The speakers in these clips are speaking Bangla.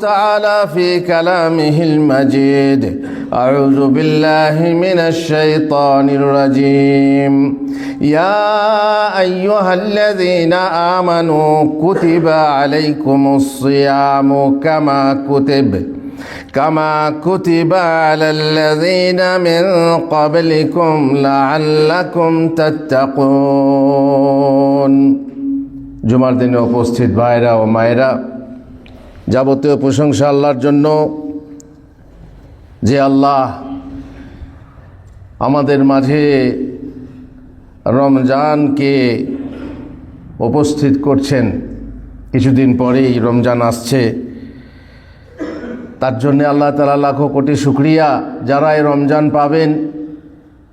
تعالى في كلامه المجيد أعوذ بالله من الشيطان الرجيم يا أيها الذين آمنوا كتب عليكم الصيام كما كتب كما كتب على الذين من قبلكم لعلكم تتقون জুমার দিনে উপস্থিত ভাইরা ও মায়েরা যাবতীয় প্রশংসা আল্লাহর জন্য যে আল্লাহ আমাদের মাঝে রমজানকে উপস্থিত করছেন। কিছুদিন পরেই রমজান আসছে। তার জন্য আল্লাহ তালা লাখো কোটি শুক্রিয়া। যারা এই রমজান পাবেন,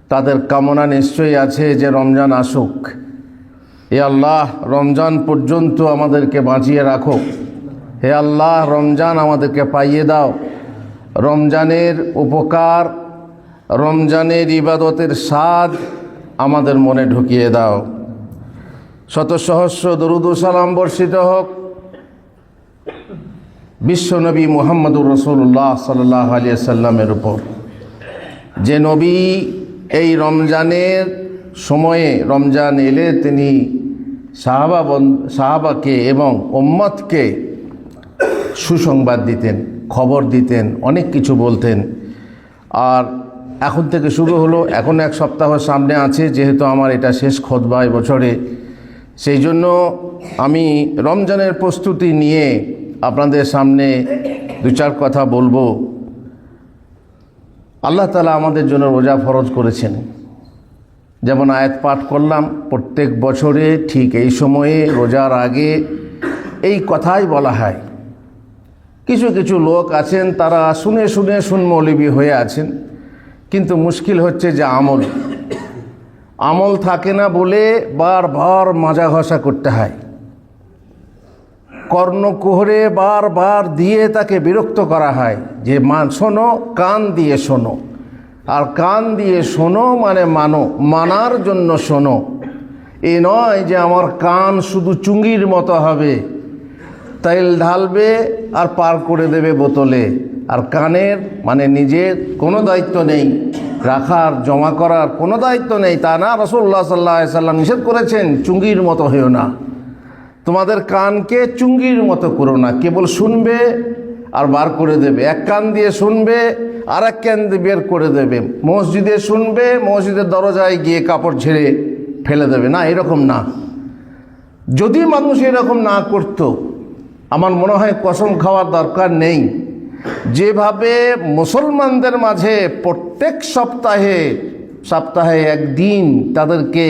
তাদের কামনা নিশ্চয়ই আছে যে রমজান আসুক। এ আল্লাহ, রমজান পর্যন্ত আমাদেরকে বাঁচিয়ে রাখো হে আল্লাহ, রমজান আমাদেরকে পাইয়ে দাও। রমজানের উপকার, রমজানের ইবাদতের স্বাদ আমাদের মনে ঢুকিয়ে দাও। শত সহস্র দরুদ ও সালাম বর্ষিত হোক। বিশ্বনবী মোহাম্মদুর রসুল্লাহ সাল্লাহ আলিয়া সাল্লামের উপর। যে নবী এই রমজানের সময়ে রমজান এলে তিনি সাহাবা সাহাবাকে এবং ওম্মতকে সুসংবাদ দিতেন, খবর দিতেন, অনেক কিছু বলতেন। আর এখন থেকে শুরু হলো, এখন এক সপ্তাহ সামনে আছে, যেহেতু আমার এটা শেষ খোদবা বছরে সেই জন্য আমি রমজানের প্রস্তুতি নিয়ে আপনাদের সামনে দু চার কথা বলব। আল্লাহ তালা আমাদের জন্য রোজা ফরজ করেছেন। যেমন আয়াত পাঠ করলাম, প্রত্যেক বছরে ঠিক এই সময়ে রোজার আগে এই কথাই বলা হয় কিছু কিছু লোক আছেন, তারা শুনে শুনে সুনমৌলিবি হয়ে আছেন। কিন্তু মুশকিল হচ্ছে যে আমল। আমল থাকে না বলে বারবার মাজা ঘষা করতে হয়। কর্ণকুহরে বারবার দিয়ে তাকে বিরক্ত করা হয় যে মান শোনো, কান দিয়ে শোনো। আর কান দিয়ে শোনো মানে মানো, মানার জন্য শোনো। এ নয় যে, আমার কান শুধু চুঙ্গির মতো হবে, তেল ঢালবে আর পার করে দেবে বোতলে। আর কানের মানে নিজের কোনো দায়িত্ব নেই। রাখার, জমা করার কোনো দায়িত্ব নেই। তা না রসুল্লাহ সাল্লাহ সাল্লাম নিষেধ করেছেন, চুঙ্গির মতো হয়েও না। তোমাদের কানকে চুঙ্গির মতো করো না। কেবল শুনবে আর বার করে দেবে। এক কান দিয়ে শুনবে আর এক কান দিয়ে বের করে দেবে। মসজিদে শুনবে, মসজিদের দরজায় গিয়ে কাপড় ঝেড়ে ফেলে দেবে। না, এরকম না। যদি মানুষ এরকম না করতো আমার মনে হয় কসম খাওয়ার দরকার নেই। যেভাবে মুসলমানদের মাঝে প্রত্যেক সপ্তাহে সপ্তাহে একদিন তাদেরকে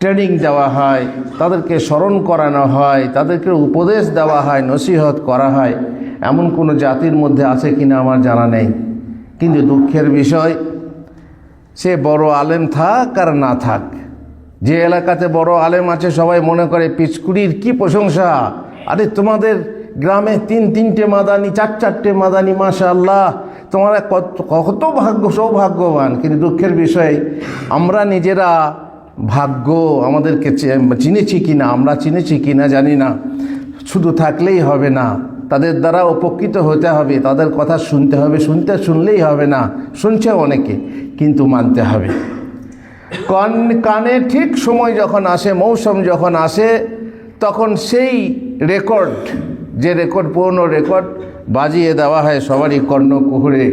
ট্রেনিং দেওয়া হয়, তাদেরকে স্মরণ করানো হয়, তাদেরকে উপদেশ দেওয়া হয়, নসিহত করা হয়, এমন কোনো জাতির মধ্যে আছে কিনা আমার জানা নেই। কিন্তু দুঃখের বিষয়, সে বড় আলেম থাক আর না থাক। যে এলাকাতে বড় আলেম আছে, সবাই মনে করে, পিচকুড়ির কি প্রশংসা? আরে তোমাদের গ্রামে তিন তিনটে মাদানি, চার চারটে মাদানি মাশা আল্লাহ তোমরা কত কত ভাগ্য, সৌভাগ্যবান। কিন্তু দুঃখের বিষয়, আমরা নিজেরা ভাগ্য আমাদেরকে চিনেছি কি না আমরা চিনেছি কি না জানি না। শুধু থাকলেই হবে না, তাদের দ্বারা উপকৃত হতে হবে, তাদের কথা শুনতে হবে, শুনতে শুনলেই হবে না। শুনছে অনেকে, কিন্তু মানতে হবে। কান কানে ঠিক সময় যখন আসে, মৌসুম যখন আসে, তখন সেই রেকর্ড, যে রেকর্ড, পুরনো রেকর্ড বাজিয়ে দেওয়া হয় সবারই কর্ণকুহুরে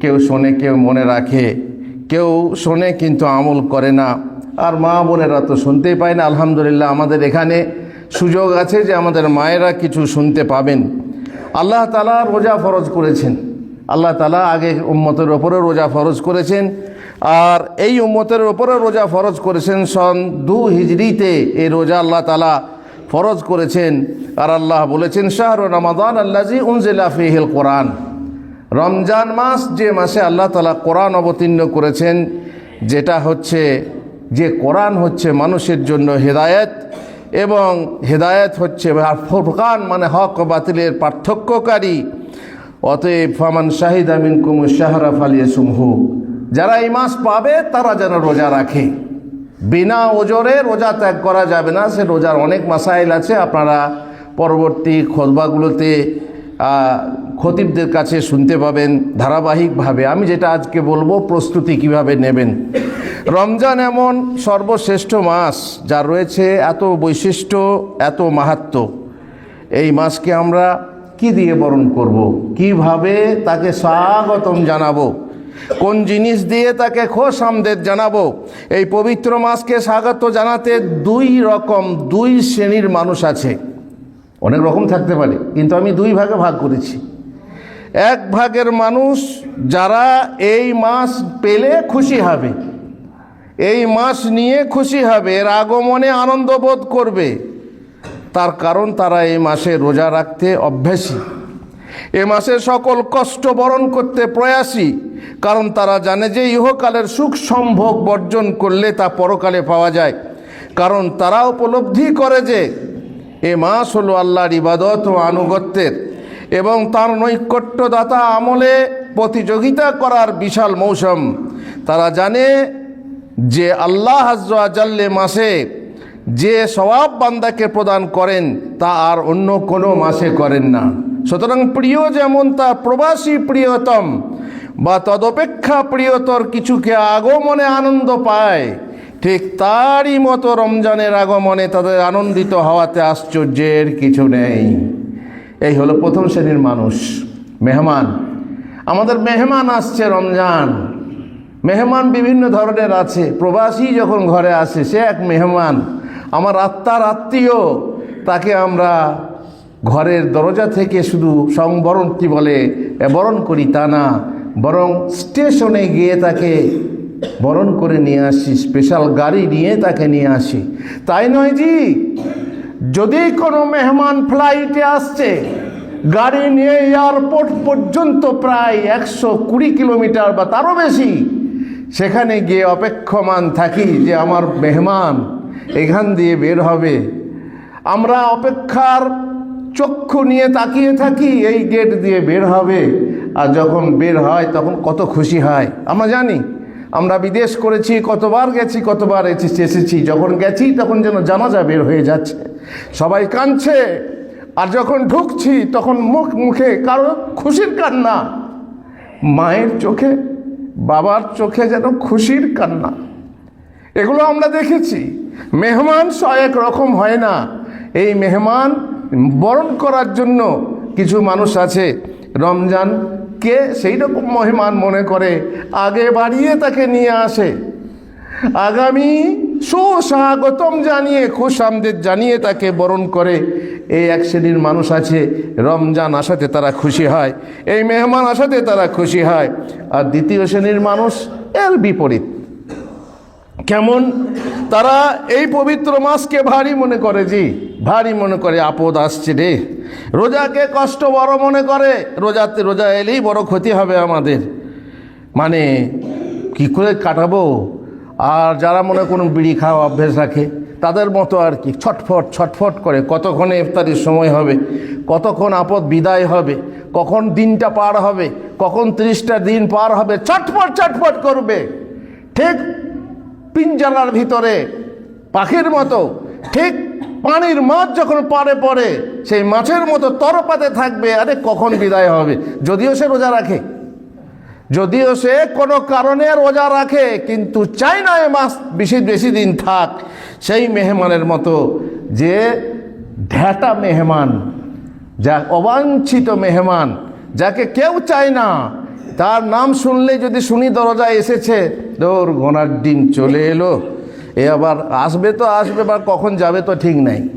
কেউ শোনে, কেউ মনে রাখে, কেউ শোনে কিন্তু আমল করে না। আর মা বোনেরা তো শুনতেই পায় না, আলহামদুলিল্লাহ আমাদের এখানে সুযোগ আছে যে আমাদের মায়েরা কিছু শুনতে পাবেন। আল্লাহ তালা রোজা ফরজ করেছেন। আল্লাহ তালা আগে উম্মতের ওপরে রোজা ফরজ করেছেন। আর এই উম্মতের ওপরে রোজা ফরজ করেছেন সন দু হিজড়িতে এই রোজা আল্লাহ তালা ফরজ করেছেন। আর আল্লাহ বলেছেন, শাহর রমাদান আল্লাজি উনজিলা ফিহিল কোরআন। রমজান মাস যে মাসে আল্লাহ তালা কোরআন অবতীর্ণ করেছেন, যেটা হচ্ছে যে কোরআন হচ্ছে মানুষের জন্য হেদায়েত এবং হেদায়েত হচ্ছে ফুরকান মানে হক বাতিলের পার্থক্যকারী। অতএব ফামান শাহিদ আমিন কুমু শাহরা ফালিয়ে সুমহু যারা এই মাস পাবে, তারা যেন রোজা রাখে। বিনা ওজরে রোজা ত্যাগ করা যাবে না, সে রোজার অনেক মাসাইল আছে, আপনারা পরবর্তী খোদবাগুলোতে খতিবদের কাছে শুনতে পাবেন ধারাবাহিকভাবে। আমি যেটা আজকে বলব, প্রস্তুতি কীভাবে নেবেন। রমজান এমন সর্বশ্রেষ্ঠ মাস যা রয়েছে এত বৈশিষ্ট্য, এত মাহাত্ম্য এই মাসকে আমরা কি দিয়ে বরণ করব। কীভাবে তাকে স্বাগতম জানাব? কোন জিনিস দিয়ে তাকে খোশ আমদের জানাব? এই পবিত্র মাসকে স্বাগত জানাতে দুই রকম, দুই শ্রেণির মানুষ আছে। অনেক রকম থাকতে পারে, কিন্তু আমি দুই ভাগে ভাগ করেছি। এক ভাগের মানুষ যারা এই মাস পেলে খুশি হবে, এই মাস নিয়ে খুশি হবে, এর আগমনে আনন্দ বোধ করবে। তার কারণ তারা এই মাসে রোজা রাখতে অভ্যাসী। এ মাসে সকল কষ্ট বরণ করতে প্রয়াসী, কারণ তারা জানে যে ইহকালের সুখ সম্ভোগ বর্জন করলে তা পরকালে পাওয়া যায়। কারণ তারা উপলব্ধি করে যে এ মাস হলো আল্লাহর ইবাদত ও আনুগত্যের এবং তার নৈকট্যদাতা আমলে প্রতিযোগিতা করার বিশাল মৌসুম। তারা জানে যে আল্লাহ জাল্লে মাসে যে সবাব বান্দাকে প্রদান করেন, তা আর অন্য কোনো মাসে করেন না। সুতরাং প্রিয় যেমন তা প্রবাসী প্রিয়তম, বা তদপেক্ষা প্রিয়তর কিছুকে আগমনে আনন্দ পায়, ঠিক তারই মতো রমজানের আগমনে তাদের আনন্দিত হওয়াতে আশ্চর্যের কিছু নেই। এই হলো প্রথম শ্রেণির মানুষ। মেহমান, আমাদের মেহমান আসছে রমজান। মেহমান বিভিন্ন ধরনের আছে। প্রবাসী যখন ঘরে আসে, সে এক মেহমান। আমার আত্মার আত্মীয়, তাকে আমরা ঘরের দরজা থেকে শুধু সংবরণ কি বলে? বরণ করি তা না, বরং স্টেশনে গিয়ে তাকে বরণ করে নিয়ে আসি স্পেশাল গাড়ি নিয়ে তাকে নিয়ে আসি। তাই নয় জি? যদি কোনো মেহমান ফ্লাইটে আসছে, গাড়ি নিয়ে এয়ারপোর্ট পর্যন্ত প্রায় একশো কুড়ি কিলোমিটার বা তারও বেশি, সেখানে গিয়ে অপেক্ষমান থাকি যে আমার মেহমান এখান দিয়ে বের হবে। আমরা অপেক্ষার চক্ষু নিয়ে তাকিয়ে থাকি, এই গেট দিয়ে বের হবে। আর যখন বের হয়, তখন কত খুশি হয়। আমরা জানি, আমরা বিদেশ করেছি, কতবার গেছি, কতবার এসেছি এসেছি। যখন গেছি, তখন যেন জানাজা বের হয়ে যাচ্ছে। সবাই কাঁদছে, আর যখন ঢুকছি, তখন মুখ, মুখে কারও খুশির কান্না। মায়ের চোখে, বাবার চোখে যেন খুশির কান্না। এগুলো আমরা দেখেছি। মেহমান এক রকম হয় না। এই মেহমান বরণ করার জন্য কিছু মানুষ আছে। রমজান কে সেই রকম মেহমান মনে করে? আগে বাড়িয়ে তাকে নিয়ে আসে। আগামী সুস্বাগতম জানিয়ে খুশ আমদের জানিয়ে তাকে বরণ করে। এই এক শ্রেণির মানুষ আছে, রমজান আসাতে তারা খুশি হয়, এই মেহমান আসাতে তারা খুশি হয়। আর দ্বিতীয় শ্রেণির মানুষ এর বিপরীত। কেমন? তারা এই পবিত্র মাসকে ভারী মনে করে জি, ভারী মনে করে আপদ আসছে রে। রোজাকে কষ্ট বড় মনে করে, রোজাতে রোজা এলেই বড় ক্ষতি হবে আমাদের। মানে কি করে কাটাবো? আর যারা মনে কোনো বিড়ি খাওয়া অভ্যেস রাখে, তাদের মতো আর কি, ছটফট ছটফট করে, কতক্ষণে ইফতারির সময় হবে, কতক্ষণ আপদ বিদায় হবে, কখন দিনটা পার হবে, কখন তিরিশটা দিন পার হবে, ছটফট ছটফট করবে। ঠিক পিঞ্জারার ভিতরে, পাখির মতো। ঠিক পানির মাছ যখন পারে পড়ে, সেই মাছের মতো তরপাতে থাকবে, আরে কখন বিদায় হবে? যদিও সে রোজা রাখে। যদিও সে কোনো কারণে রোজা রাখে, কিন্তু চাই না এ বেশি বেশি দিন থাক। সেই মেহমানের মতো যে ঢ্যাটা মেহমান, যা অবাঞ্ছিত মেহমান, যাকে কেউ চায় না তার নাম শুনলে যদি শুনি দরজায় এসেছে, দৌড় ঘোনার দিন চলে এলো। এ আবার আসবে তো আসবে, বা কখন যাবে তো ঠিক নাই।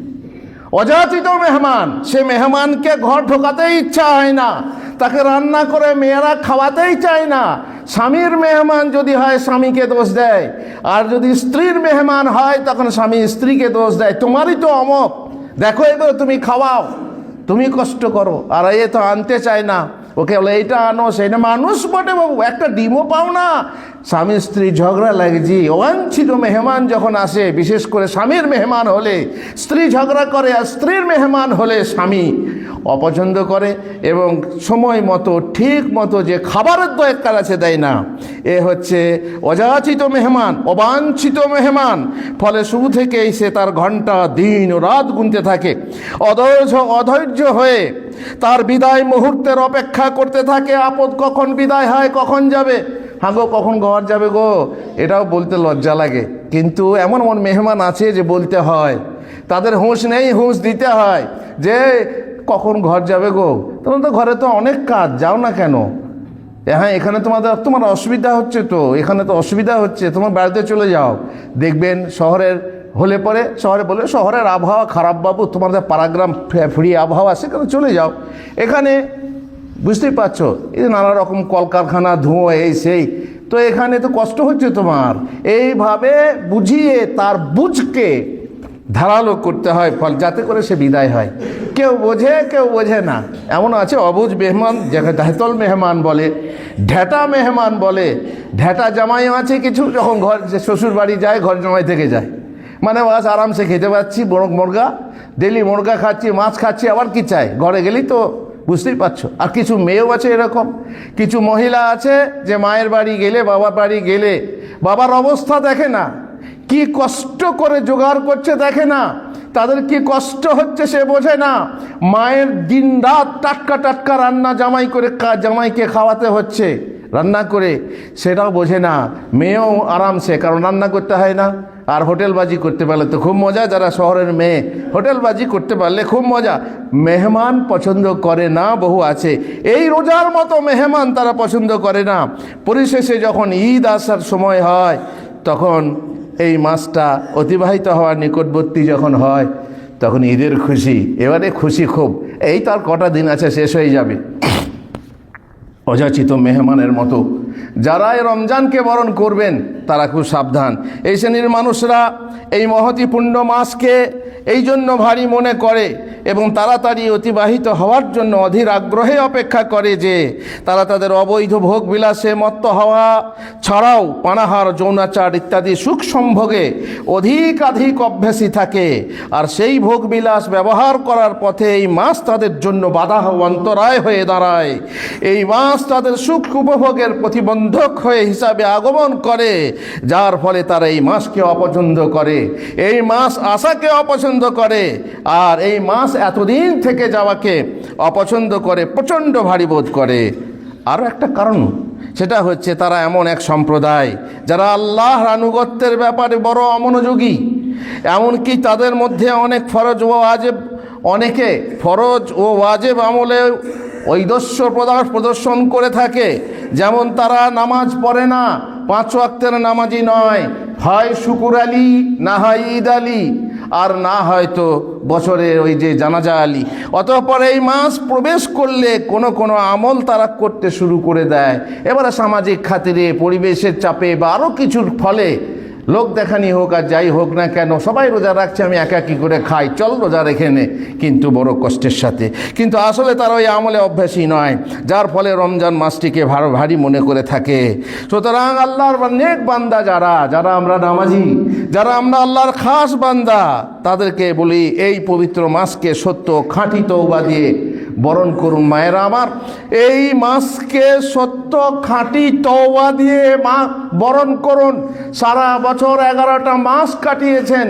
অযাচিত মেহমান, সে মেহমানকে ঘর ঢোকাতেই ইচ্ছা হয় না। তাকে রান্না করে মেয়েরা খাওয়াতেই চায় না। স্বামীর মেহমান যদি হয়, স্বামীকে দোষ দেয়। আর যদি স্ত্রীর মেহমান হয়, তখন স্বামী স্ত্রীকে দোষ দেয়। তোমারই তো অমক। দেখো এগুলো তুমি খাওয়াও। তুমি কষ্ট করো। আর এ তো আনতে চায় না। ওকে বলে, এইটা আনো সেইটা মানুষ বটে বাবু, একটা ডিমও পাও না। স্বামী স্ত্রী ঝগড়া লাগছি, অবাঞ্ছিত মেহমান যখন আসে, বিশেষ করে স্বামীর মেহমান হলে, স্ত্রী ঝগড়া করে আর স্ত্রীর মেহমান হলে স্বামী অপছন্দ করে এবং সময় মতো, ঠিক মতো যে খাবারের দরকার আছে দেয় না। এ হচ্ছে অযাচিত মেহমান, অবাঞ্ছিত মেহমান। ফলে শুরু থেকেই সে তার ঘণ্টা দিন ও রাত গুনতে থাকে। অধৈর্য অধৈর্য হয়ে তার বিদায় মুহূর্তের অপেক্ষা করতে থাকে, আপদ কখন বিদায় হয়, কখন যাবে? হ্যাঁ গো, কখন ঘর যাবে গো? এটাও বলতে লজ্জা লাগে। কিন্তু এমন এমন মেহমান আছে যে বলতে হয়, তাদের হুঁশ নেই, হুঁশ দিতে হয় যে কখন ঘর যাবে গো? তোমার তো ঘরে তো অনেক কাজ, যাও না কেন? হ্যাঁ এখানে তোমাদের, তোমার অসুবিধা হচ্ছে তো, এখানে তো অসুবিধা হচ্ছে, তোমার বাড়িতে চলে যাও। দেখবেন শহরের হলে পরে শহরে বলে শহরের আবহাওয়া খারাপ বাবু তোমাদের পারাগ্রাম ফ্রি আবহাওয়া সেখানে চলে যাও। এখানে বুঝতেই পারছ, এই নানা রকম কলকারখানা, ধুঁয়ো, এই সেই, তো এখানে তো কষ্ট হচ্ছে তোমার। এইভাবে বুঝিয়ে তার বুঝকে ধারালো করতে হয়, ফল, যাতে করে সে বিদায় হয়। কেউ বোঝে কেউ বোঝে না। এমন আছে, অবুজ মেহমান, যাকে ঢেতল মেহমান বলে, ঢেটা মেহমান বলে, ঢেটা জামাইও আছে কিছু, যখন ঘর শ্বশুর বাড়ি যায়, ঘর জামাই থেকে যায়। মানে বাস আরামসে খেতে পাচ্ছি বড় মুরগা, ডেলি মুরগা খাচ্ছি, মাছ খাচ্ছি, আবার কি চাই? ঘরে গেলেই তো বুঝতেই পারছ। আর কিছু মেয়েও আছে এরকম। কিছু মহিলা আছে যে মায়ের বাড়ি গেলে, বাবার বাড়ি গেলে, বাবার অবস্থা দেখে না। কি কষ্ট করে জোগাড় করছে দেখে না। তাদের কি কষ্ট হচ্ছে সে বোঝে না। মায়ের দিন রাত টাটকা টাটকা রান্না জামাই করে জামাইকে খাওয়াতে হচ্ছে, রান্না করে। সেটাও বোঝে না। মেয়েও আরামসে, কারণ রান্না করতে হয় না। আর হোটেলবাজি করতে পারলে তো খুব মজা, যারা শহরের মেয়ে, হোটেলবাজি করতে পারলে খুব মজা। মেহমান পছন্দ করে না, বহু আছে। এই রোজার মতো মেহমান তারা পছন্দ করে না। পরিশেষে যখন ঈদ আসার সময় হয়, তখন এই মাসটা অতিবাহিত হওয়ার নিকটবর্তী যখন হয়, তখন ঈদের খুশি। এবারে খুশি খুব। এই তার কটা দিন আছে, শেষ হয়ে যাবে। অযাচিত মেহমানের মতো যারা এই রমজানকে বরণ করবেন, তারা খুব সাবধান। এই শ্রেণির মানুষরা এই মহতি পুণ্য মাসকে এই জন্য ভারী মনে করে এবং তাড়াতাড়ি অতিবাহিত হওয়ার জন্য অধীর আগ্রহে অপেক্ষা করে যে, তারা তাদের অবৈধ ভোগ বিলাসে মত্ত হওয়া ছাড়াও পানাহার, যৌনাচার ইত্যাদি সুখ সম্ভোগে অধিকাধিক অভ্যাসী থাকে। আর সেই ভোগ বিলাস ব্যবহার করার পথে এই মাস তাদের জন্য বাধা অন্তরায় হয়ে দাঁড়ায়। এই মাস তাদের সুখ উপভোগের প্রতিবন্ধক হয়ে হিসাবে আগমন করে, যার ফলে তারা এই মাসকে অপছন্দ করে। এই মাস আশাকে অপছন্দ করে, আর এই মাস এতদিন থেকে যাওয়াকে অপছন্দ করে, প্রচণ্ড ভারী বোধ করে। আরও একটা কারণ, সেটা হচ্ছে তারা এমন এক সম্প্রদায়, যারা আল্লাহ আনুগত্যের ব্যাপারে বড় অমনোযোগী। এমনকি তাদের মধ্যে অনেক ফরজ ও ওয়াজেব অনেকে ফরজ ও ওয়াজেব আমলে ঐদস্য প্রদাস প্রদর্শন করে থাকে। যেমন তারা নামাজ পড়ে না, পাঁচ ওয়াক্তের নামাজি নয়। হয় শুকুর আলী, না হয় ঈদ আলী। আর না হয়তো বছরের ওই যে জানাজা আলী। অতঃপর এই মাস প্রবেশ করলে কোনো কোনো আমল তারা করতে শুরু করে দেয়। এবারে সামাজিক খাতিরে, পরিবেশের চাপে বা আরও কিছুর ফলে লোক দেখানি হোক আর যাই হোক না কেন, সবাই রোজা রাখছে, আমি একা কী করে খাই? চল রোজা রেখে নে, কিন্তু বড় কষ্টের সাথে। কিন্তু আসলে তারা ওই আমলে অভ্যাসী নয়, যার ফলে রমজান মাসটিকে ভার ভারী মনে করে থাকে। সুতরাং আল্লাহর নেক বান্দা যারা যারা আমরা নামাজি, যারা আমরা আল্লাহর খাস বান্দা, তাদেরকে বলি, এই পবিত্র মাসকে সত্য খাঁটি তৌবা দিয়ে বরণ করুন মায়েরা আমার। এই মাসকে সত্য খাঁটি তওবা দিয়ে মা বরণ করুন। সারা বছর এগারোটা মাস কাটিয়েছেন।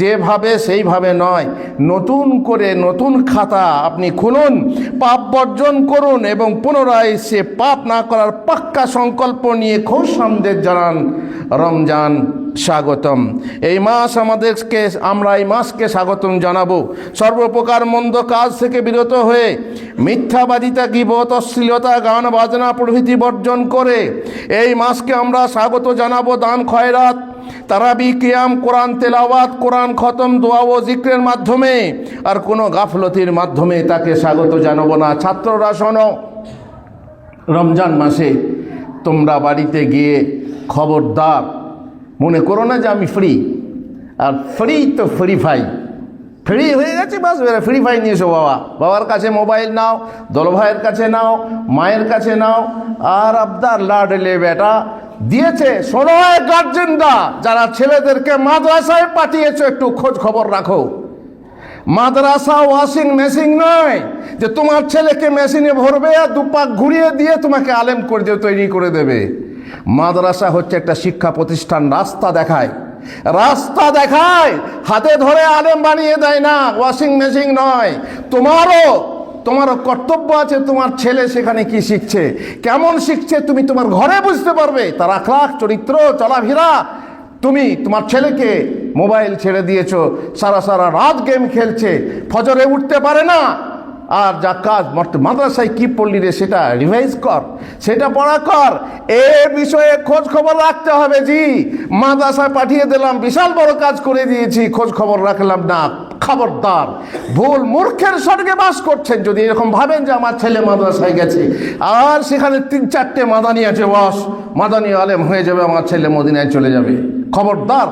যেভাবে সেইভাবে নয়। নতুন করে নতুন খাতা আপনি খুলুন, পাপ বর্জন করুন এবং পুনরায় সে পাপ না করার পাক্কা সংকল্প নিয়ে খুব সন্দেহ জানান। রমজান স্বাগতম। এই মাস আমাদেরকে, আমরা এই মাসকে স্বাগতম জানাব। সর্বপ্রকার মন্দ কাজ থেকে বিরত হয়ে মিথ্যাবাদিতা, গিবত, অশ্লীলতা, গান, বাজনা প্রভৃতি বর্জন করে এই মাসকে আমরা স্বাগত জানাব দান, খয়রাত তারাবি, কিয়াম, কোরআন, তেলাওয়াত, কোরআন খতম, দোয়া ও জিক্রের মাধ্যমে। আর কোনো গাফলতির মাধ্যমে তাকে স্বাগত জানাব না। ছাত্ররা, শোনো, রমজান মাসে তোমরা বাড়িতে গিয়ে খবরদার। মনে করো না যে আমি ফ্রি আর ফ্রি তো ফ্রি ফাই ফ্রি হয়ে গেছে বাস বেরা ফ্রি ফায়ার নিয়েছো বাবা। বাবার কাছে মোবাইল নাও দোল ভাইয়ের কাছে নাও, মায়ের কাছে নাও। আর আবদার, লাডলে বেটা দিয়েছে শোনো গার্জেনরা, যারা ছেলেদেরকে মাদ্রাসায় পাঠিয়েছো, একটু খোঁজ খবর রাখো। মাদ্রাসা ওয়াশিং মেশিন নয় যে তোমার ছেলেকে মেশিনে ভরবে আর দুপাক ঘুরিয়ে দিয়ে তোমাকে আলেম করে দিয়ে তৈরি করে দেবে। মাদ্রাসা হচ্ছে একটা শিক্ষা প্রতিষ্ঠান, রাস্তা দেখায়। রাস্তা দেখায়, হাতে ধরে আলেম বানিয়ে দেয় না, ওয়াশিং মেশিন নয়। তোমারও তোমারও কর্তব্য আছে, তোমার ছেলে সেখানে কি শিখছে? কেমন শিখছে তুমি তোমার ঘরে বুঝতে পারবে? তার আখলাখ, চরিত্র, চলাফেরা। তুমি তোমার ছেলেকে মোবাইল ছেড়ে দিয়েছ, সারা সারা রাত গেম খেলছে, ফজরে উঠতে পারে না। আর যা কাজ মাদ্রাসায় কি পড়লি রে সেটা রিভাইজ কর, সেটা পড়া কর। এ বিষয়ে খোঁজ খবর রাখতে হবে জি। মাদ্রাসায় পাঠিয়ে দিলাম, বিশাল বড় কাজ করে দিয়েছি, খোঁজ খবর রাখলাম না। খবরদার, ভুল মূর্খের স্বর্গে বাস করছেন যদি এরকম ভাবেন যে আমার ছেলে মাদ্রাসায় গেছে। আর সেখানে তিন চারটে মাদানি আছে, বস, মাদানি আলেম হয়ে যাবে, আমার ছেলে মদিনায় চলে যাবে। খবরদার।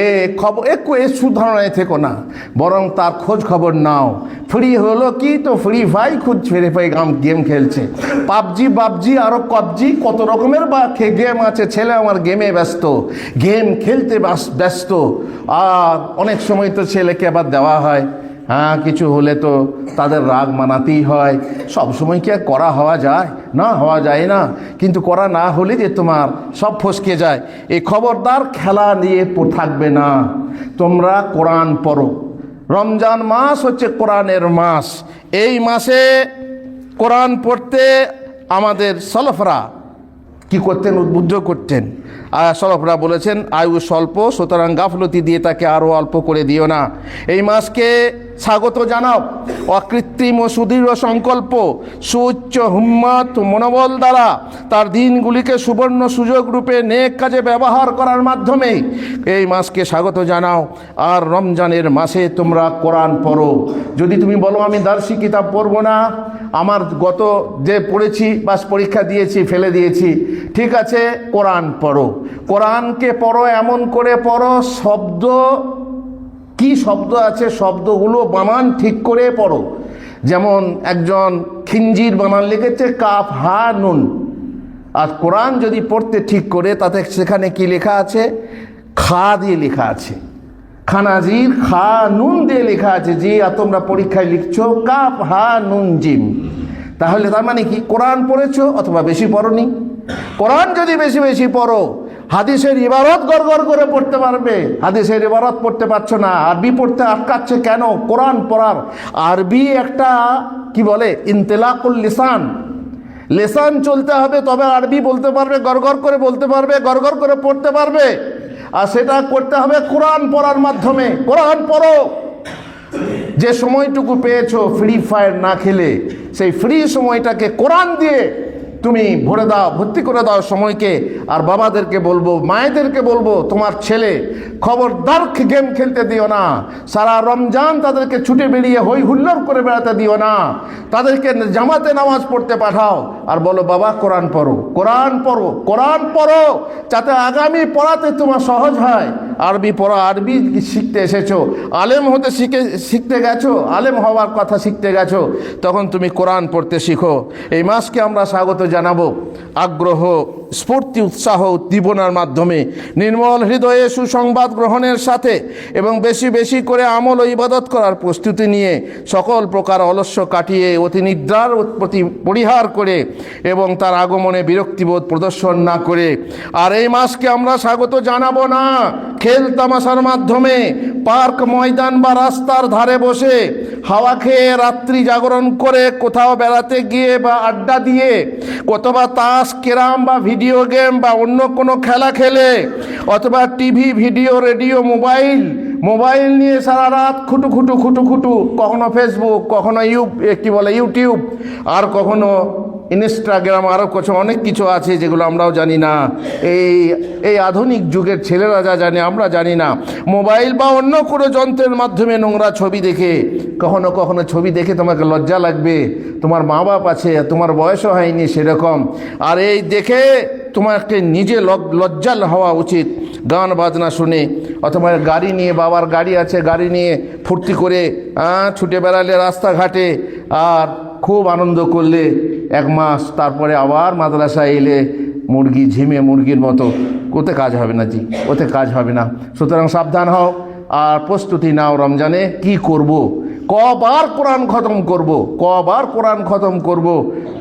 এ খবর একটু এ সুধারণায় থেকো না, বরং তার খোঁজ খবর নাও। ফ্রি হলো কি? তো ফ্রি ফাই খুঁজ ফ্রি ফাই গেম খেলছে। পাবজি, বাবজি আরও কবজি কত রকমের বা গেম আছে, ছেলে আমার গেমে ব্যস্ত। গেম খেলতে ব্যস্ত। আর অনেক সময় তো ছেলেকে আবার দেওয়া হয়। হ্যাঁ কিছু হলে তো তাদের রাগ মানাতেই হয়। সব সময় কি আর করা হওয়া যায়? না, হওয়া যায় না। কিন্তু করা না হলে যে তোমার সব ফসকে যায়। এই খবরদার খেলা নিয়ে থাকবে না। তোমরা কোরআন পড়ো। রমজান মাস হচ্ছে কোরআনের মাস। এই মাসে কোরআন পড়তে আমাদের সলফরা কি করতেন, উদ্বুদ্ধ করতেন? আর সরফরা বলেছেন, আয়ু স্বল্প, সুতরাং গাফলতি দিয়ে তাকে আরও অল্প করে দিও না। এই মাসকে স্বাগত জানাও। অকৃত্রিম ও সুদৃঢ় সংকল্প, সুউচ্চ হুম্মত, মনোবল দ্বারা তার দিনগুলিকে সুবর্ণ সুযোগ রূপে নেক কাজে ব্যবহার করার মাধ্যমে এই মাসকে স্বাগত জানাও। আর রমজানের মাসে তোমরা কোরআন পড়ো। যদি তুমি বলো, আমি দার্শি কিতাব পড়ব না, আমার গত যে পড়েছি, বাস পরীক্ষা দিয়েছি, ফেলে দিয়েছি। ঠিক আছে, কোরআন পড়ো। কোরআনকে পড়ো, এমন করে পড়ো, শব্দ, কি শব্দ আছে, শব্দগুলো বানান, ঠিক করে পড়ো। যেমন একজন খিঞ্জির বানান লিখেছে, কাফ হা নুন। আর কোরআন যদি পড়তে ঠিক করে, তাতে সেখানে কি লেখা আছে? খা দিয়ে লেখা আছে। খানাজির খা নুন দিয়ে লেখা আছে আর তোমরা পরীক্ষায় লিখছো কাপ হা নুন জিম। তাহলে তার মানে কি? কোরআন পড়েছো অথবা বেশি পড়নি? কোরআন যদি বেশি বেশি পড়ো হাদিসের ইবারত গড় গড় করে পড়তে পারবে। হাদিসের ইবারত পড়তে পারছ না। আরবি পড়তে আটকাচ্ছে কেন? কোরআন পড়ার। আরবি একটা, কি বলে? ইন্তেলাকুল লিসান। লেসান চলতে হবে, তবে আরবি বলতে পারবে গড়গড় করে বলতে পারবে গড়গড় করে পড়তে পারবে। আর সেটা করতে হবে কোরআন পড়ার মাধ্যমে। কোরআন পড়ো। যে সময়টুকু পেয়েছ, ফ্রি ফায়ার না খেলে, সেই ফ্রি সময়টাকে কোরআন দিয়ে তুমি ভরে দাও, ভর্তি করে দাও সময়কে। আর বাবাদেরকে বলব, মায়েদেরকে বলব, তোমার ছেলে খবরদার গেম খেলতে দিও না। সারা রমজান তাদেরকে ছুটে বেরিয়ে হই হুল্লোড় করে বেড়াতে দিও না। তাদেরকে জামাতে নামাজ পড়তে পাঠাও। আর বলো, বাবা, কোরআন পড়ো কোরআন পড়ো কোরআন পড়ো, যাতে আগামী পড়াতে তোমার সহজ হয়। আরবি পড়া, আরবি শিখতে এসেছ। আলেম হতে শিখে, শিখতে গেছো, আলেম হওয়ার কথা শিখতে গেছো। তখন তুমি কোরআন পড়তে শিখো। এই মাসকে আমরা স্বাগত জানাব। আগ্রহ, স্ফূর্তি, উৎসাহ উদ্দীপনার মাধ্যমে নির্মল হৃদয়ে সুসংবাদ গ্রহণের সাথে এবং বেশি বেশি করে আমল ইবাদত করার প্রস্তুতি নিয়ে সকল প্রকার অলস্য কাটিয়ে অতি নিদ্রার প্রতি পরিহার করে এবং তার আগমনে বিরক্তিবোধ প্রদর্শন না করে। আর এই মাসকে আমরা স্বাগত জানাব না। খেল তামাশার মাধ্যমে পার্ক, ময়দান বা রাস্তার ধারে বসে হাওয়া খেয়ে রাত্রি জাগরণ করে কোথাও বেড়াতে গিয়ে বা আড্ডা দিয়ে অথবা তাস কেরাম বা ভিডিও গেম বা অন্য কোনো খেলা খেলে, অথবা TV, video, radio, mobile mobile নিয়ে সারা রাত খুটু খুটু খুটু খুটু, কখনো ফেসবুক কখনো ইউ কি বলে, ইউটিউব, আর কখনো ইনস্টাগ্রাম আরও কিছু, অনেক কিছু আছে যেগুলো আমরাও জানি না। এই এই আধুনিক যুগের ছেলেরা যা জানে, আমরা জানি না। মোবাইল বা অন্য কোনো যন্ত্রের মাধ্যমে নোংরা ছবি দেখে, কখনো কখনো ছবি দেখে তোমাকে লজ্জা লাগবে। তোমার মা বাপ আছে, তোমার বয়সও হয়নি সেরকম। আর এই দেখে তোমাকে নিজে লজ্জাল হওয়া উচিত, গান বাজনা শুনে। অথবা গাড়ি নিয়ে, বাবার গাড়ি আছে, গাড়ি নিয়ে ফুর্তি করে ছুটে বেড়ালে রাস্তাঘাটে। আর খুব আনন্দ করলে এক মাস তারপরে আবার মাদ্রাসায় এলে মুরগি ঝিমে মুরগির মতো, ওতে কাজ হবে না জি, ওতে কাজ হবে না সুতরাং সাবধান হও আর প্রস্তুতি নাও রমজানে, কি করব। কবার কোরআন খতম করব। কবার কোরআন খতম করব।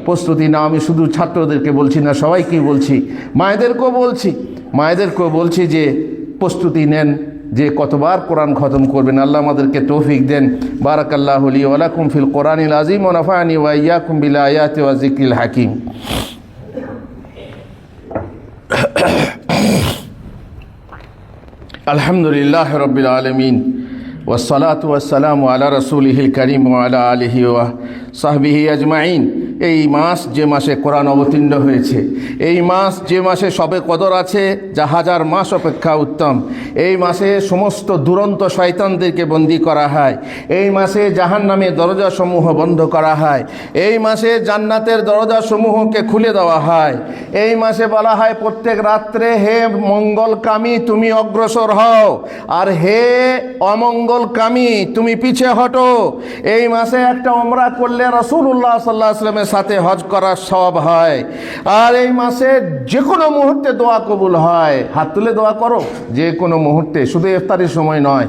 প্রস্তুতি নাও, আমি শুধু ছাত্রদেরকে বলছি না, সবাইকেই বলছি মায়েদেরকেও বলছি মায়েদেরকেও বলছি যে প্রস্তুতি নেন যে কতবার কোরআন খতম করবেন, আল্লাহ আমাদেরকে তৌফিক দেন। বারাকাল্লাহ লি ওয়ালাকুম ফিল কোরআনিল আজিম ও নাফানি ওয়া ইয়াকুম বিল আয়াতি ওয়া যিকরিল হাকিম। আলহামদুলিল্লাহ রবিল আলমিন। ওসলাত ওয়াসালাম আলা রসুলহিল করিম আলা আলহি ওয়া সাহবিহি আজমাইন। এই মাস যে মাসে কোরআন অবতীর্ণ হয়েছে, এই মাস যে মাসে সবে কদর আছে, যা হাজার মাস অপেক্ষা উত্তম। এই মাসে সমস্ত দুরন্ত শয়তানদেরকে বন্দি করা হয়। এই মাসে জাহান নামে দরজাসমূহ বন্ধ করা হয়। এই মাসে জান্নাতের দরজাসমূহকে খুলে দেওয়া হয়। এই মাসে বলা হয়, প্রত্যেক রাত্রে হে মঙ্গলকামী, তুমি অগ্রসর হও। আর হে অমঙ্গলকামী, তুমি পিছে হটো। এই মাসে একটা ওমরা করলে রসুল্লাহ সাল্লাহ আসলামের সাথে হজ করার সব হয়। আর এই মাসে যে কোনো মুহূর্তে দোয়া কবুল হয়। হাত তুলে দোয়া করো। যে কোনো মুহূর্তে। শুধু ইফতারির সময় নয়।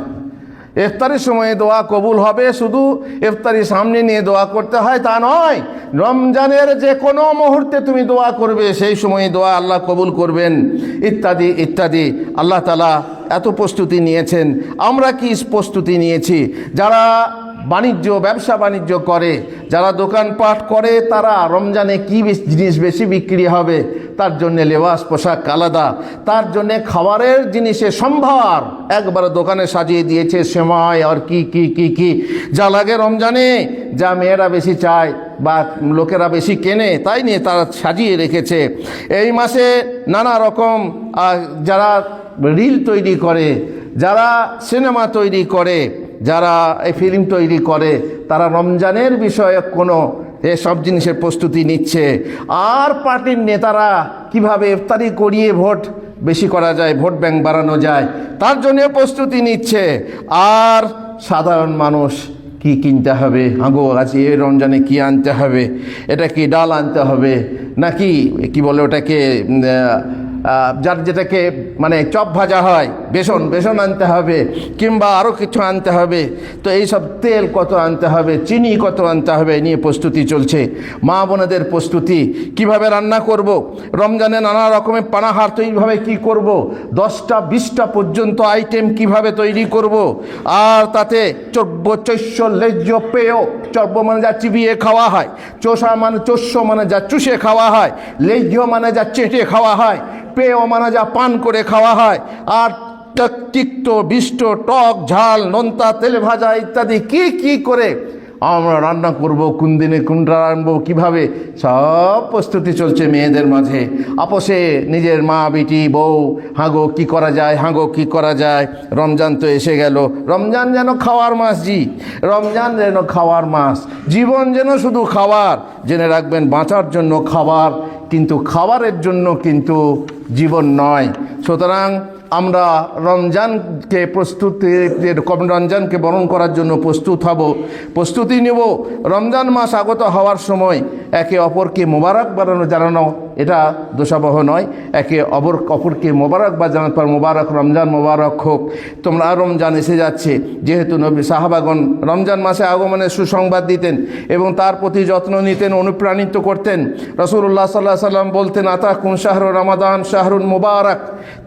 ইফতারির সময়ে দোয়া কবুল হবে। শুধু ইফতারি সামনে নিয়ে দোয়া করতে হয় তা নয়। রমজানের যে কোনো মুহূর্তে তুমি দোয়া করবে, সেই সময়ে দোয়া আল্লাহ কবুল করবেন। ইত্যাদি ইত্যাদি। আল্লাহ তালা এত প্রস্তুতি নিয়েছেন। আমরা কি প্রস্তুতি নিয়েছি? যারা বাণিজ্য, ব্যবসা বাণিজ্য করে। যারা দোকানপাট করে, তারা রমজানে কি জিনিস বেশি বিক্রি হবে? তার জন্যে লেবাস, পোশাক আলাদা। তার জন্যে খাবারের জিনিসের সম্ভার। একবারে দোকানে সাজিয়ে দিয়েছে সেমাই আর কি কি কি কি। যা লাগে রমজানে, যা মেয়েরা বেশি চায় বা লোকেরা বেশি কেনে, তাই নিয়ে তারা সাজিয়ে রেখেছে। এই মাসে নানা রকম যারা রিল তৈরি করে, যারা সিনেমা তৈরি করে যারা এই ফিল্ম তৈরি করে, তারা রমজানের বিষয়ে কোনো এসব জিনিসের প্রস্তুতি নিচ্ছে। আর পার্টির নেতারা কীভাবে ইফতারি করিয়ে ভোট বেশি করা যায়, ভোট ব্যাংক বাড়ানো যায়, তার জন্য প্রস্তুতি নিচ্ছে। আর সাধারণ মানুষ কি কিনতে হবে? হাগো আছে এই রমজানে কি আনতে হবে? এটা কি ডাল আনতে হবে? নাকি, কি বলে ওটাকে যার যেটাকে মানে চপ ভাজা হয়, বেসন বেসন আনতে হবে, কিংবা আরও কিছু আনতে হবে, তো এই সব তেল কত আনতে হবে, চিনি কত আনতে হবে নিয়ে প্রস্তুতি চলছে মা বোনেদের প্রস্তুতি, কীভাবে রান্না করব। রমজানে নানা রকমের পানাহার তো এইভাবে কি করব। দশটা, বিশটা পর্যন্ত আইটেম কীভাবে তৈরি করব। আর তাতে চব্য চৈশ্য লেজ্য, পেয় চব্য মানে যা চিবিয়ে খাওয়া হয়, চোষা মানে চোষ্য মানে যা চুষে খাওয়া হয়, লেজ্য মানে যা চেটে খাওয়া হয় পেয় মানে যা পান করে খাওয়া হয়। আর তিক্ত, বিষ্ট, টক, ঝাল, নোনতা, তেলে ভাজা ইত্যাদি কি কি করে? আমরা রান্না করব, কোন দিনে কোনটা রানবো কীভাবে? সব প্রস্তুতি চলছে মেয়েদের মাঝে। আপোষে নিজের মা, বিটি, বউ, হাগো, কি করা যায়, হাগো, কি করা যায়? রমজান তো এসে গেল। রমজান যেন খাওয়ার মাস জি। রমজান যেন খাওয়ার মাস। জীবন যেন শুধু খাবার জেনে রাখবেন, বাঁচার জন্য খাবার কিন্তু খাবারের জন্য কিন্তু জীবন নয়। সুতরাং আমরা রমজানকে প্রস্তুতি রমজানকে বরণ করার জন্য প্রস্তুত হব, প্রস্তুতি নেব। রমজান মাস আগত হওয়ার সময় একে অপরকে মোবারক বানানো, জানানো, এটা দোষাবহ নয়। একে অপর, অপরকে মোবারক বা জানার পর মোবারক, রমজান মোবারক হোক। তোমরা রমজান এসে যাচ্ছে। যেহেতু নবী সাহাবাগন রমজান মাসে আগমনের সুসংবাদ দিতেন এবং তার প্রতি যত্ন নিতেন, অনুপ্রাণিত করতেন। রসুল্লাহ সাল্লাহ সাল্লাম বলতেন আতা কুন শাহরুর রমাদান, শাহরুন মোবারক।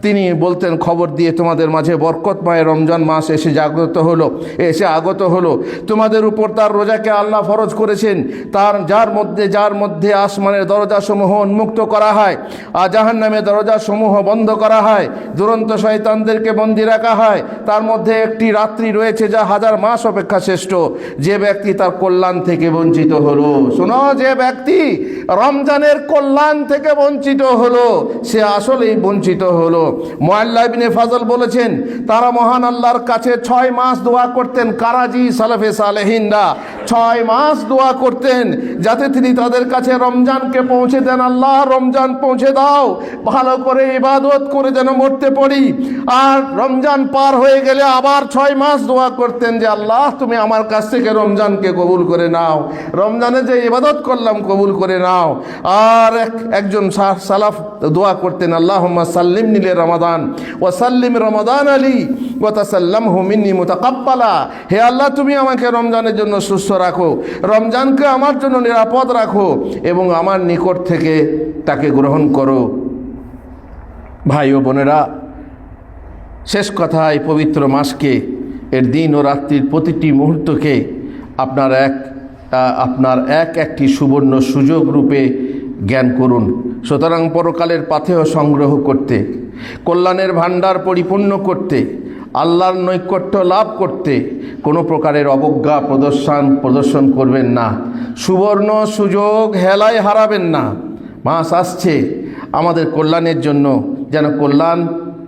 তিনি বলতেন খবর দিয়ে তোমাদের মাঝে বরকতময় রমজান মাস এসে জাগ্রত হলো, এসে আগত হলো। তোমাদের উপর তার রোজাকে আল্লাহ ফরজ করেছেন। তার, যার মধ্যে যার মধ্যে আসমানের দরজাসমূহ উন্মুক্ত করা হয়, আর জাহান নামে দরজাসমূহ বন্ধ করা হয়, দুরন্ত শয়তানদেরকে বন্দি রাখা হয়, তার মধ্যে একটি রাত্রি রয়েছে যা হাজার মাস অপেক্ষা শ্রেষ্ঠ। যে ব্যক্তি তার কল্যাণ থেকে বঞ্চিত হলো, শোনো, যে ব্যক্তি রমজানের কল্যাণ থেকে বঞ্চিত হলো, সে আসলেই বঞ্চিত হলো। মোয়াল্লা ইবনে ফাজল বলেছেন, তারা মহান আল্লাহর কাছে ছয় মাস দোয়া করতেন কারাজি সালাফে সালেহিনরা। ছয় মাস দোয়া করতেন যাতে তিনি তাদের কাছে রমজানকে পৌঁছে দেন। আল্লাহ, রমজান পৌঁছে দাও। ভালো করে ইবাদত করে যেন মরতে পড়ি। আর রমজান পার হয়ে গেলে আবার ছয় মাস দোয়া করতেন যে, আল্লাহ, তুমি আমার কাছ থেকে রমজানকে কবুল করে নাও। রমজানে যে ইবাদত করলাম, কবুল করে নাও। আর এক- একজন সালাফ দোয়া করতেন আল্লাহ সাল্লিম নিলে রমাদান। ও সাল্লিম রমাদান আলী ও তাসাল্লাম হুমিনী মুতাকাপ্পালা হে আল্লাহ, তুমি আমাকে রমজানের জন্য সুস্থ রাখো, রমজানকে আমার জন্য নিরাপদ রাখো এবং আমার নিকট থেকে তাকে গ্রহণ করো। ভাই ও বোনেরা, শেষ কথা এই পবিত্র মাসকে, এর দিন ও রাত্রির প্রতিটি মুহূর্তকে আপনার এক আপনার এক একটি সুবর্ণ সুযোগ রূপে জ্ঞান করুন। সুতরাং পরকালের পাথেয় সংগ্রহ করতে, কল্যাণের ভাণ্ডার পরিপূর্ণ করতে, আল্লাহর নৈকট্য লাভ করতে কোনো প্রকারের অবজ্ঞা, প্রদর্শন প্রদর্শন করবেন না। সুবর্ণ সুযোগ হেলায় হারাবেন না। মাস আসছে, আমাদের কল্যাণের জন্য যেন কল্যাণ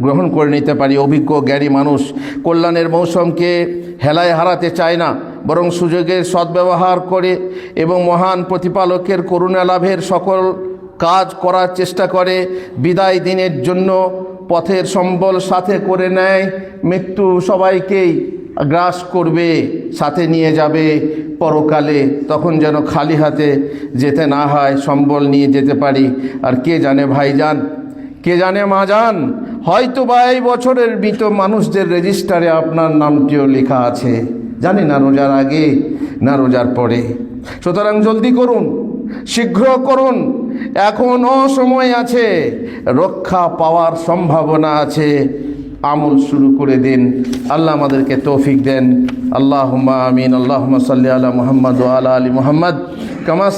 গ্রহণ করে নিতে পারি। অভিজ্ঞ, জ্ঞানী মানুষ কল্যাণের মৌসুমকে হেলায় হারাতে চায় না, বরং সুযোগের সদ্ব্যবহার করে এবং মহান প্রতিপালকের করুণা লাভের সকল কাজ করার চেষ্টা করে, বিদায় দিনের জন্য পথের সম্বল সাথে করে নেয়, মৃত্যু সবাইকেই গ্রাস করবে, সাথে নিয়ে যাবে। পরকালে তখন যেন খালি হাতে যেতে না হয়, সম্বল নিয়ে যেতে পারি। আর কে জানে ভাইজান, কে জানে মা যান হয়তো বা এই বছরের মৃত মানুষদের রেজিস্টারে আপনার নামটিও লেখা আছে। জানি না রোজার আগে না রোজার পরে। সুতরাং জলদি করুন। শীঘ্র করুন। এখনও সময় আছে। রক্ষা পাওয়ার সম্ভাবনা আছে। আমল শুরু করে দিন। আল্লাহ আমাদেরকে তৌফিক দেন। আল্লাহ আমিন। আল্লাহ সাল্লি আলা মোহাম্মদ আলা আলী মোহাম্মদ। কামা